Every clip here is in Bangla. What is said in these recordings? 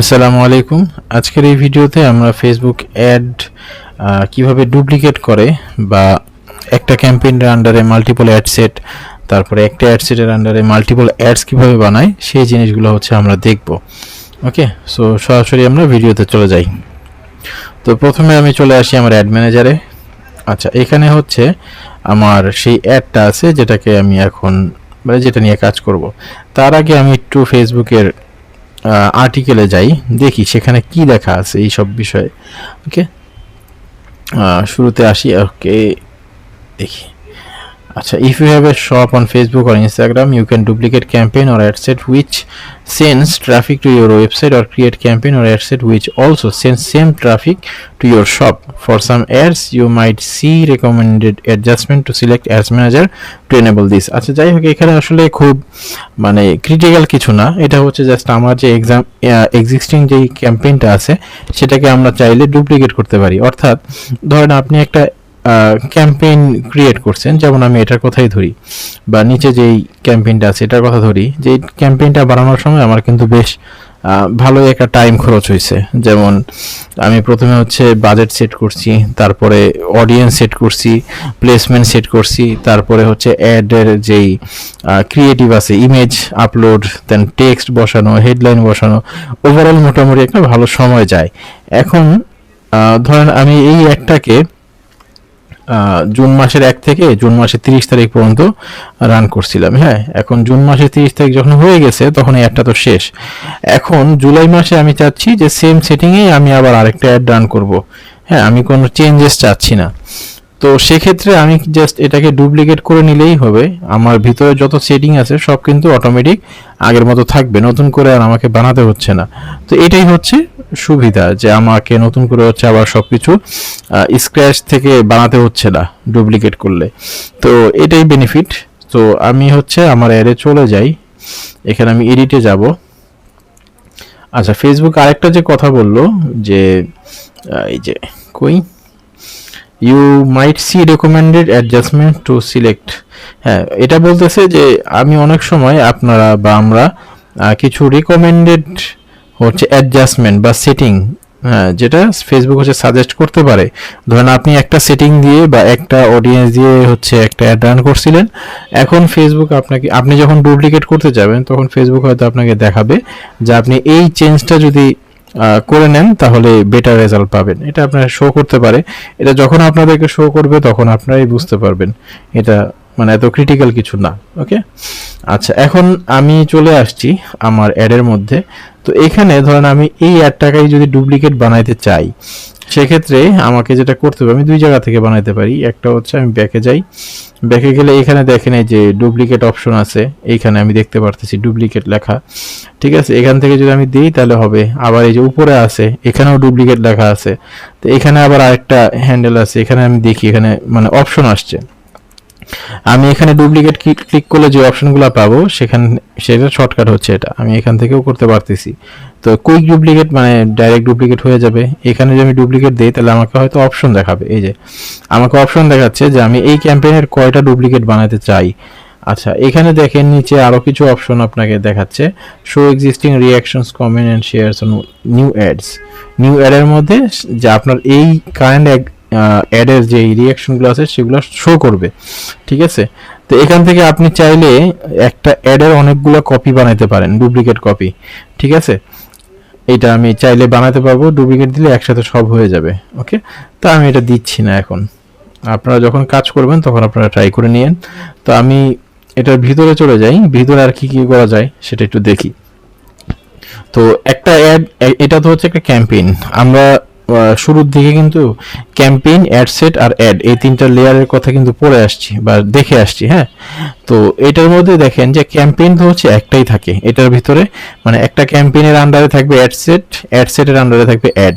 আসসালামু আলাইকুম। আজকের এই ভিডিওতে আমরা ফেসবুক অ্যাড কীভাবে ডুপ্লিকেট করে বা একটা ক্যাম্পেইনের আন্ডারে মাল্টিপল অ্যাড সেট তারপরে একটা অ্যাড সেটের আন্ডারে মাল্টিপল অ্যাডস কীভাবে বানায় সেই জিনিসগুলো হচ্ছে আমরা দেখব। ওকে সো সরাসরি আমরা ভিডিওতে চলে যাই। তো প্রথমে আমি চলে আসি আমার অ্যাড ম্যানেজারে আচ্ছা এখানে হচ্ছে আমার সেই অ্যাডটা আছে যেটাকে আমি এখন মানে যেটা নিয়ে কাজ করব। তার আগে আমি একটু ফেসবুকের আর্টিকেলে যাই, দেখি সেখানে কি লেখা আছে এই সব বিষয়ে ওকে শুরুতে আসি ওকে দেখি। আচ্ছা if you have a shop on Facebook or Instagram you can duplicate campaign or ad set which sends traffic to your website or create campaign or ad set which also sends same traffic to your shop for some ads you might see recommended adjustment to select ads manager to enable this আচ্ছা যাই হোক, এখানে আসলে খুব মানে ক্রিটিক্যাল কিছু না। এটা হচ্ছে জাস্ট আমার যে এক্সাম এক্সিস্টিং যেই ক্যাম্পেইনটা আছে, সেটাকে আমরা চাইলে ডুপ্লিকেট করতে পারি। অর্থাৎ, ধরেন আপনি একটা ক্যাম্পেইন ক্রিয়েট করছেন, যেমন আমি এটার কথাই ধরি, বা নিচে যেই ক্যাম্পেইনটা আছে এটার কথা ধরি, যে ক্যাম্পেইনটা বানানোর সময় আমার কিন্তু বেশ ভালোই একটা টাইম খরচ হয়েছে। যেমন আমি প্রথমে হচ্ছে বাজেট সেট করছি, তারপরে অডিয়েন্স সেট করছি প্লেসমেন্ট সেট করছি, তারপরে হচ্ছে অ্যাডের যেই ক্রিয়েটিভ আছে ইমেজ আপলোড দেন টেক্সট বসানো হেডলাইন বসানো ওভারঅল মোটামুটি একটা ভালো সময় যায়। এখন ধরেন আমি এই একটাকে জুন মাসের এক থেকে জুন মাসের তিরিশ তারিখ পর্যন্ত রান করছিলাম হ্যাঁ? এখন জুন মাসের তিরিশ তারিখ যখন হয়ে গেছে, তখন এই অ্যাডটা তো শেষ। এখন জুলাই মাসে আমি চাচ্ছি যে সেম সেটিংয়ে আমি আবার আরেকটা অ্যাড রান করব। হ্যাঁ আমি কোনো চেঞ্জেস চাচ্ছি না। তো সেক্ষেত্রে আমি জাস্ট এটাকে ডুপ্লিকেট করে নিলেই হবে। আমার ভিতরে যত সেটিং আছে, সব কিন্তু অটোমেটিক আগের মতো থাকবে। নতুন করে আর আমাকে বানাতে হচ্ছে না। তো এটাই হচ্ছে সুবিধা যে আমাকে নতুন করে হচ্ছে আবার সব কিছু স্ক্র্যাচ থেকে বানাতে হচ্ছে না ডুপ্লিকেট করলে। তো এটাই বেনিফিট তো আমি হচ্ছে আমার অ্যাডে চলে যাই। এখানে আমি এডিটে যাব। আচ্ছা ফেসবুক আরেকটা যে কথা বলল যে এই যে কই? You might see recommended adjustment to select হ্যাঁ এটা বলতেছে যে আমি অনেক সময় আপনারা বা আমরা কিছু রিকমেন্ডেড হচ্ছে অ্যাডজাস্টমেন্ট বা সেটিং হ্যাঁ যেটা ফেসবুক হচ্ছে সাজেস্ট করতে পারে। ধরেন আপনি একটা সেটিং দিয়ে বা একটা অডিয়েন্স দিয়ে হচ্ছে একটা অ্যাড রান করছিলেন। এখন ফেসবুক আপনাকে, আপনি যখন ডুপ্লিকেট করতে যাবেন, তখন ফেসবুক হয়তো আপনাকে দেখাবে যে আপনি এই চেঞ্জটা যদি করে নেন, তাহলে বেটার রেজাল্ট পাবেন। এটা আপনার শো করতে পারে। এটা যখন আপনাদেরকে শো করবে, তখন আপনারাই বুঝতে পারবেন। এটা মানে এত ক্রিটিক্যাল কিছু না ওকে আচ্ছা এখন আমি চলে আসছি আমার অ্যাডের মধ্যে। তো এখানে ধরেন আমি এই অ্যাডটাকেই যদি ডুপ্লিকেট বানাইতে চাই, সেক্ষেত্রে আমাকে যেটা করতে হবে, আমি দুই জায়গা থেকে বানাইতে পারি। একটা হচ্ছে আমি ব্যাকে যাই। ব্যাকে গেলে এখানে দেখেন যে ডুপ্লিকেট অপশন আছে। এইখানে আমি দেখতে পারতেছি ডুপ্লিকেট লেখা। ঠিক আছে, এখান থেকে যদি আমি দিই, তাহলে হবে। আবার এই যে উপরে আছে, এখানেও ডুপ্লিকেট লেখা আছে। তো এখানে আবার আরেকটা হ্যান্ডেল আছে। এখানে আমি দেখি, এখানে মানে অপশন আসছে। আমি এখানে ডুপ্লিকেট ক্লিক করলে যে অপশনগুলো পাবো, সেখানে সেটা শর্টকাট হচ্ছে এটা। আমি এখান থেকেও করতে পারতেছি। তো কুইক ডুপ্লিকেট মানে ডাইরেক্ট ডুপ্লিকেট হয়ে যাবে। এখানে যদি আমি ডুপ্লিকেট দিই, তাহলে আমাকে হয়তো অপশন দেখাবে। এই যে, আমাকে অপশন দেখাচ্ছে যে আমি এই ক্যাম্পেইনের কয়টা ডুপ্লিকেট বানাতে চাই। আচ্ছা এখানে দেখেন নিচে আরও কিছু অপশন আপনাকে দেখাচ্ছে। Show existing reactions comment and shares on new ads new অ্যাডের মধ্যে যে আপনার এই কারেন্ট অ্যাডের যে রিয়াকশনগুলো আছে সেগুলো শো করবে, ঠিক আছে? তো এখান থেকে আপনি চাইলে একটা অ্যাডের অনেকগুলো কপি বানাইতে পারেন ডুপ্লিকেট কপি ঠিক আছে? এটা আমি চাইলে বানাতে পারব ডুপ্লিকেট দিলে একসাথে সব হয়ে যাবে ওকে তো আমি এটা দিচ্ছি না এখন। আপনারা যখন কাজ করবেন তখন আপনারা ট্রাই করে নিন তো আমি এটার ভিতরে চলে যাই, ভিতরে আর কি কি করা যায় সেটা একটু দেখি। তো একটা অ্যাড এটা তো হচ্ছে একটা ক্যাম্পেইন আমরা শুরুর দিকে কিন্তু ক্যাম্পেইন অ্যাড সেট আর অ্যাড এই তিনটা লেয়ারের কথা কিন্তু পড়ে আসছি বা দেখে আসছি হ্যাঁ? তো এটার মধ্যে দেখেন যে ক্যাম্পেইন তো হচ্ছে একটাই থাকে। এটার ভিতরে মানে একটা ক্যাম্পেইনের আন্ডারে থাকবে অ্যাড সেট অ্যাড সেটের আন্ডারে থাকবে অ্যাড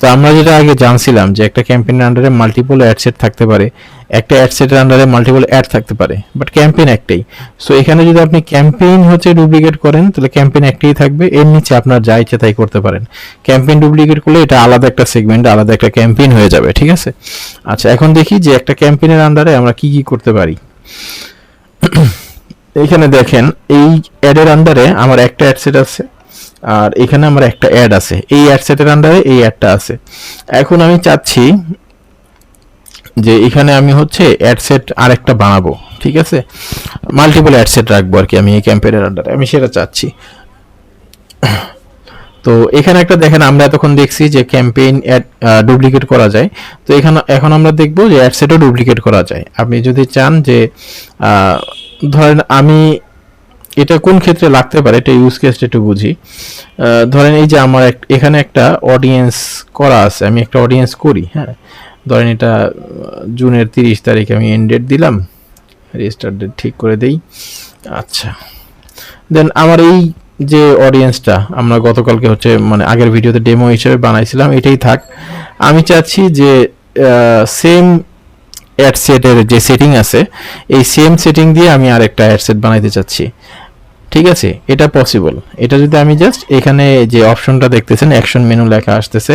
তো আমরা যেটা আগে জানছিলাম যে একটা ক্যাম্পেইনের আন্ডারে মাল্টিপল অ্যাড সেট থাকতে পারে। একটা অ্যাডসেটের আন্ডারে মাল্টিপল অ্যাড থাকতে পারে বাট ক্যাম্পেইন একটাই। সো এখানে যদি আপনি ক্যাম্পেইন হচ্ছে ডুপ্লিকেট করেন, তাহলে ক্যাম্পেইন একটাই থাকবে। এর নিচে আপনার যা ইচ্ছে তাই করতে পারেন। ক্যাম্পেইন ডুপ্লিকেট করলে এটা আলাদা একটা সেগমেন্ট আলাদা একটা ক্যাম্পেইন হয়ে যাবে, ঠিক আছে? আচ্ছা এখন দেখি যে একটা ক্যাম্পেইনের আন্ডারে আমরা কি কি করতে পারি। এখানে দেখেন, এই অ্যাডের আন্ডারে আমার একটা অ্যাডসেট আছে, আর এখানে আমার একটা অ্যাড আছে। এই অ্যাড সেটের আন্ডারে এই অ্যাডটা আছে। এখন আমি চাচ্ছি যে এখানে আমি হচ্ছে অ্যাডসেট আরেকটা বানাবো, ঠিক আছে? মাল্টিপল অ্যাডসেট রাখব আর কি আমি এই ক্যাম্পেইনের আন্ডারে আমি সেটা চাচ্ছি। তো এখানে একটা দেখেন, আমরা এতক্ষণ দেখছি যে ক্যাম্পেইন অ্যাড ডুপ্লিকেট করা যায়। তো এখানে, এখন আমরা দেখব যে অ্যাডসেটও ডুপ্লিকেট করা যায়। আপনি যদি চান যে ধরেন আমি এটা কোন ক্ষেত্রে লাগতে পারে, এটা ইউজ কেসটা একটু বুঝি। ধরেন এই যে আমার এখানে একটা অডিয়েন্স করা আছে, আমি একটা অডিয়েন্স করি হ্যাঁ? ধরেন এটা জুনের তিরিশ তারিখে আমি এন্ড ডেট দিলাম রেজিস্টার ডেট ঠিক করে দেই। আচ্ছা। দেন আমার এই যে অডিয়েন্সটা আমরা গতকালকে হচ্ছে মানে আগের ভিডিওতে ডেমো হিসেবে বানাইছিলাম, এটাই থাক। আমি চাচ্ছি যে সেম অ্যাডসেটের যে সেটিং আছে, এই সেম সেটিং দিয়ে আমি আরেকটা অ্যাড সেট বানাইতে চাচ্ছি। ঠিক আছে? এটা পসিবল এটা যদি আমি জাস্ট এখানে যে অপশনটা দেখতেছেন অ্যাকশন মেনু লেখা আসতেছে,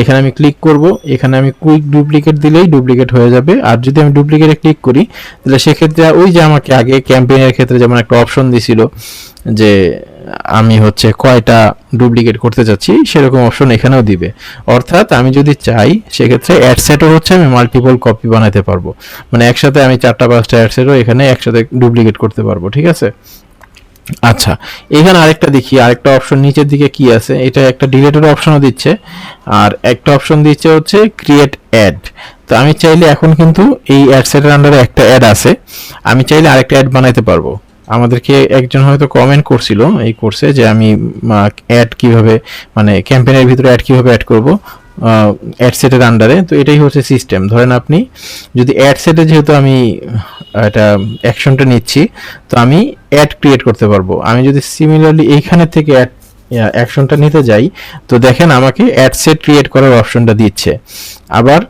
এখানে আমি ক্লিক করব। এখানে আমি কুইক ডুপ্লিকেট দিলেই ডুপ্লিকেট হয়ে যাবে। আর যদি আমি ডুপ্লিকেটে ক্লিক করি, তাহলে সেক্ষেত্রে ওই যে আমাকে আগে ক্যাম্পেইনের ক্ষেত্রে যেমন একটা অপশন দিছিল, যে আমি হচ্ছে কয়টা ডুপ্লিকেট করতে চাচ্ছি, সেরকম অপশন এখানেও দিবে। অর্থাৎ আমি যদি চাই, সেক্ষেত্রে অ্যাড সেটও হচ্ছে, আমি মাল্টিপল কপি বানাতে পারব। মানে একসাথে আমি চারটা পাঁচটা অ্যাড সেটও এখানে একসাথে ডুপ্লিকেট করতে পারব, ঠিক আছে? আচ্ছা এখানে আরেকটা দেখি, আরেকটা অপশন নিচের দিকে কি আছে? এটা একটা ডিলেটের অপশনও দিচ্ছে, আর একটা অপশন দিচ্ছে হচ্ছে ক্রিয়েট অ্যাড তো আমি চাইলে এখন কিন্তু এই অ্যাড সেটের আন্ডারে একটা অ্যাড আছে, আমি চাইলে আরেকটা অ্যাড বানাইতে পারব। আমাদেরকে একজন হয়তো কমেন্ট করছিল এই কোর্সে যে আমি অ্যাড কীভাবে মানে ক্যাম্পেইনের ভিতরে অ্যাড কীভাবে অ্যাড করব অ্যাড সেটের আন্ডারে তো এটাই হচ্ছে সিস্টেম ধরেন আপনি যদি অ্যাড সেটে যেহেতু আমি এটা অ্যাকশনটা নিচ্ছি, তো আমি অ্যাড ক্রিয়েট করতে পারব। আমি যদি সিমিলারলি এইখানে থেকে অ্যাড অ্যাকশনটা নিতে যাই, তো দেখেন আমাকে অ্যাড সেট ক্রিয়েট করার অপশনটা দিচ্ছে। আবার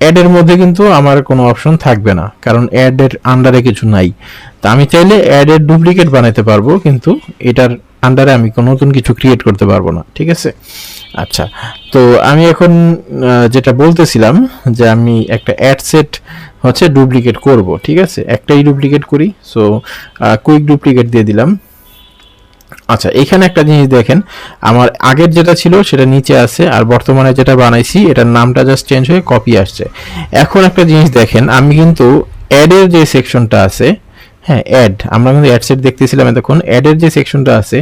অ্যাডের মধ্যে কিন্তু আমার কোনো অপশন থাকবে না, কারণ অ্যাডের আন্ডারে কিছু নাই। তা আমি চাইলে অ্যাডের ডুপ্লিকেট বানাতে পারব, কিন্তু এটার আন্ডারে আমি কোনো নতুন কিছু ক্রিয়েট করতে পারব না, ঠিক আছে? আচ্ছা তো আমি এখন যেটা বলতেছিলাম যে আমি একটা অ্যাড সেট হচ্ছে ডুপ্লিকেট করব, ঠিক আছে? একটাই ডুপ্লিকেট করি সো কুইক ডুপ্লিকেট দিয়ে দিলাম। আচ্ছা এখানে একটা জিনিস দেখেন, আমার আগের যেটা ছিল সেটা নিচে আছে, আর বর্তমানে যেটা বানাইছি, এটার নামটা জাস্ট চেঞ্জ হয়ে কপি আসছে। এখন একটা জিনিস দেখেন, আমি কিন্তু অ্যাডের যে সেকশনটা আছে হ্যাঁ অ্যাড আমরা কিন্তু অ্যাড সেট দেখতেছিলাম এতক্ষণ। অ্যাডের যে সেকশনটা আছে,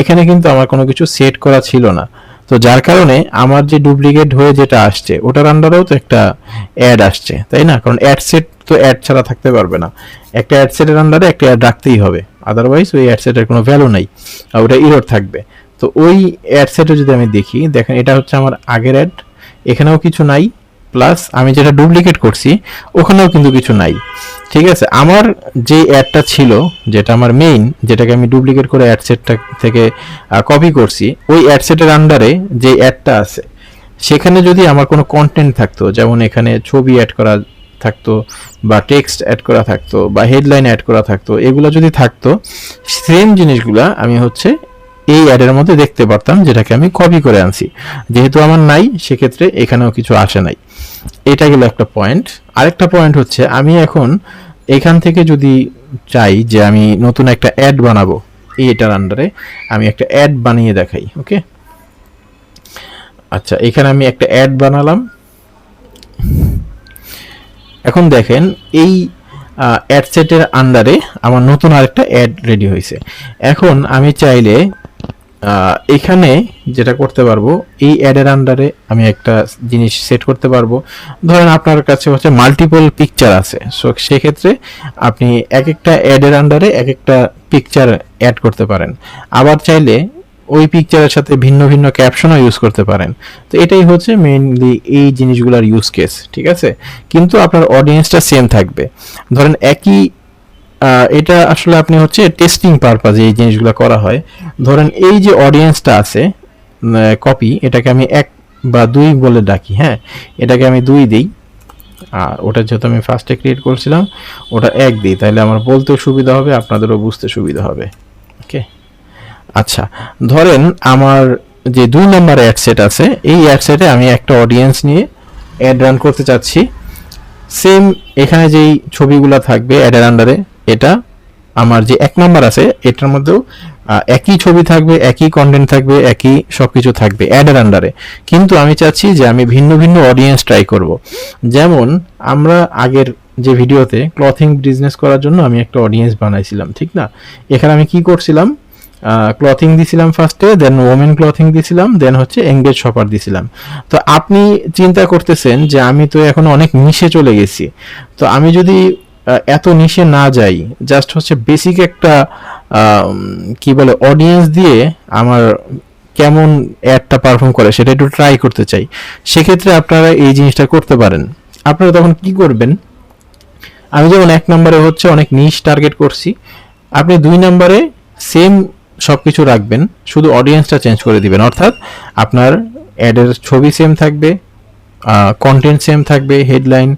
এখানে কিন্তু আমার কোনো কিছু সেট করা ছিল না। তো যার কারণে আমার যে ডুপ্লিকেট হয়ে যেটা আসছে, ওটার আন্ডারেও তো একটা অ্যাড আসছে, তাই না? কারণ অ্যাড সেট তো অ্যাড ছাড়া থাকতে পারবে না। একটা অ্যাড সেটের আন্ডারে একটা অ্যাড রাখতেই হবে। আদারওয়াইজ ওই অ্যাড সেটের কোনো ভ্যালু নাই, আর ওটা ইরোর থাকবে। তো ওই অ্যাড সেটে যদি আমি দেখি, দেখেন, এটা হচ্ছে আমার আগের অ্যাড এখানেও কিছু নাই। প্লাস আমি যেটা ডুপ্লিকেট করছি, ওখানেও কিন্তু কিছু নাই। ঠিক আছে? আমার যে অ্যাডটা ছিল, যেটা আমার মেইন যেটাকে আমি ডুপ্লিকেট করে অ্যাড সেটটা থেকে কপি করছি, ওই অ্যাড সেটের আন্ডারে যে অ্যাডটা আছে, সেখানে যদি আমার কোনো কন্টেন্ট থাকতো, যেমন এখানে ছবি অ্যাড করা থাকতো, বা টেক্সট অ্যাড করা থাকতো, বা হেডলাইন অ্যাড করা থাকতো, এগুলো যদি থাকতো সেম জিনিসগুলা আমি হচ্ছে এই অ্যাডের মধ্যে দেখতে পারতাম, যেটাকে আমি কপি করে আনছি। যেহেতু আমার নাই, সেক্ষেত্রে এখানেও কিছু আসে নাই। এটা গেল একটা পয়েন্ট আরেকটা পয়েন্ট হচ্ছে, আমি এখন এখান থেকে যদি চাই যে আমি নতুন একটা অ্যাড বানাবো এটার আন্ডারে আমি একটা অ্যাড বানিয়ে দেখাই ওকে আচ্ছা এখানে আমি একটা অ্যাড বানালাম। এখন দেখেন, এই অ্যাড সেটের আন্ডারে আমার নতুন আরেকটা অ্যাড রেডি হয়েছে। এখন আমি চাইলে এখানে যেটা করতে পারব, এই অ্যাডের আন্ডারে আমি একটা জিনিস সেট করতে পারব। ধরেন আপনার কাছে হচ্ছে মাল্টিপল পিকচার আছে। সো সেক্ষেত্রে আপনি এক একটা অ্যাডের আন্ডারে এক একটা পিকচার অ্যাড করতে পারেন। আবার চাইলে ওই পিকচারের সাথে ভিন্ন ভিন্ন ক্যাপশনও ইউজ করতে পারেন। তো এটাই হচ্ছে মেইনলি এই জিনিসগুলোর ইউজ কেস ঠিক আছে? কিন্তু আপনার অডিয়েন্সটা সেম থাকবে। ধরেন একই এটা আসলে আপনি হচ্ছে টেস্টিং পারপাজে এই জিনিসগুলো করা হয়। ধরেন এই যে অডিয়েন্সটা আছে কপি এটাকে আমি এক বা দুই বলে ডাকি হ্যাঁ? এটাকে আমি দুই দিই। আর ওটা যেহেতু আমি ফার্স্টে ক্রিয়েট করছিলাম, ওটা এক দিই। তাহলে আমার বলতেও সুবিধা হবে, আপনাদেরও বুঝতে সুবিধা হবে। ওকে আচ্ছা ধরেন আমার যে দুই নম্বর অ্যাড সেট আছে, এই অ্যাড সেটে আমি একটা অডিয়েন্স নিয়ে অ্যাড রান করতে চাচ্ছি। সেম এখানে যেই ছবিগুলো থাকবে অ্যাডের আন্ডারে এটা আমার যে এক নাম্বার আছে, এটার মধ্যেও একই ছবি থাকবে, একই কন্টেন্ট থাকবে, একই সবকিছু থাকবে অ্যাডের আন্ডারে কিন্তু আমি চাচ্ছি যে আমি ভিন্ন ভিন্ন অডিয়েন্স ট্রাই করব। যেমন, আমরা আগের যে ভিডিওতে ক্লথিং বিজনেস করার জন্য আমি একটা অডিয়েন্স বানাইছিলাম, ঠিক না? এখানে আমি কি করছিলাম? ক্লথিং দিছিলাম ফার্স্টে দেন ওমেন ক্লথিং দিছিলাম দেন হচ্ছে এঙ্গেজ শপার দিছিলাম। তো আপনি চিন্তা করতেছেন যে আমি তো এখন অনেক মিশে চলে গেছি। তো আমি যদি এত নিশে না যাই জাস্ট হচ্ছে বেসিক একটা কি বলে অডিয়েন্স দিয়ে আমার কেমন অ্যাডটা পারফর্ম করে সেটা একটু ট্রাই করতে চাই। সেক্ষেত্রে আপনারা এই জিনিসটা করতে পারেন। আপনারা তখন কি করবেন? আমি যেমন এক নম্বরে হচ্ছে অনেক নিশ টার্গেট করছি। আপনি দুই নম্বরে সেম সব কিছু রাখবেন, শুধু অডিয়েন্সটা চেঞ্জ করে দিবেন। অর্থাৎ আপনার অ্যাডের ছবি সেম থাকবে কন্টেন্ট সেম থাকবে হেডলাইন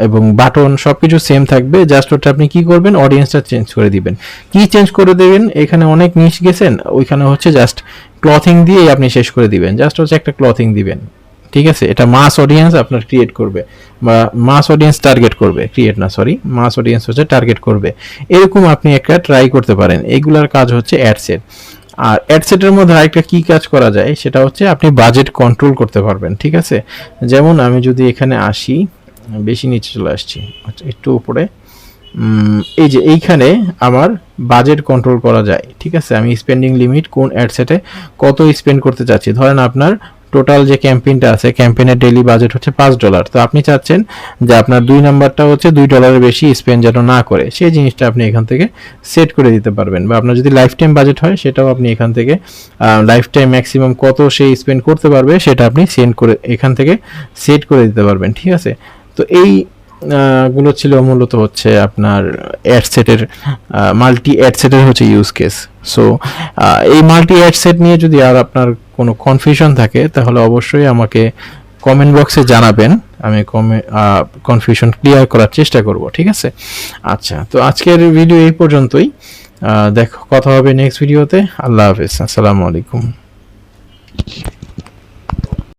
এবং বাটন সব কিছু সেম থাকবে জাস্ট ওটা আপনি কি করবেন অডিয়েন্সটা চেঞ্জ করে দিবেন। কি চেঞ্জ করে দেবেন? এখানে অনেক নিশ গেছেন, ওইখানে হচ্ছে জাস্ট ক্লথিং দিয়ে আপনি শেষ করে দিবেন। জাস্ট হচ্ছে একটা ক্লথিং দিবেন। ঠিক আছে? এটা মাস অডিয়েন্স আপনার ক্রিয়েট করবে। বা মাস অডিয়েন্স টার্গেট করবে। ক্রিয়েট না সরি মাস অডিয়েন্স হচ্ছে টার্গেট করবে। এরকম আপনি একটা ট্রাই করতে পারেন। এগুলার কাজ হচ্ছে অ্যাডসেট আর অ্যাডসেটের মধ্যে আরেকটা কি কাজ করা যায়, সেটা হচ্ছে আপনি বাজেট কন্ট্রোল করতে পারবেন, ঠিক আছে? যেমন আমি যদি এখানে আসি, বেশি নিচে চলে আসছি আচ্ছা একটু উপরে এই যে এইখানে আমার বাজেট কন্ট্রোল করা যায়, ঠিক আছে? আমি স্পেন্ডিং লিমিট কোন অ্যাডসেটে কত স্পেন্ড করতে চাচ্ছি? ধরেন আপনার টোটাল যে ক্যাম্পেইনটা আছে ক্যাম্পেইনের ডেইলি বাজেট হচ্ছে পাঁচ ডলার তো আপনি চাচ্ছেন যে আপনার দুই নাম্বারটা হচ্ছে দুই ডলারের বেশি স্পেন্ড যেন না করে, সেই জিনিসটা আপনি এখান থেকে সেট করে দিতে পারবেন। বা আপনার যদি লাইফ টাইম বাজেট হয়, সেটাও আপনি এখান থেকে লাইফ টাইম ম্যাক্সিমাম কত সে স্পেন্ড করতে পারবে, সেটা আপনি সেন্ড করে, এখান থেকে সেট করে দিতে পারবেন, ঠিক আছে? তো এই গুলো ছিল মূলত হচ্ছে আপনার অ্যাডসেটের মাল্টি অ্যাডসেটের হচ্ছে ইউজ কেস সো এই মাল্টি অ্যাডসেট নিয়ে যদি আর আপনার কোনো কনফিউশন থাকে, তাহলে অবশ্যই আমাকে কমেন্ট বক্সে জানাবেন। আমি কমে কনফিউশন ক্লিয়ার করার চেষ্টা করব, ঠিক আছে? আচ্ছা তো আজকের ভিডিও এই পর্যন্তই। দেখ, কথা হবে নেক্সট ভিডিওতে আল্লাহ হাফেজ, আসসালামু আলাইকুম।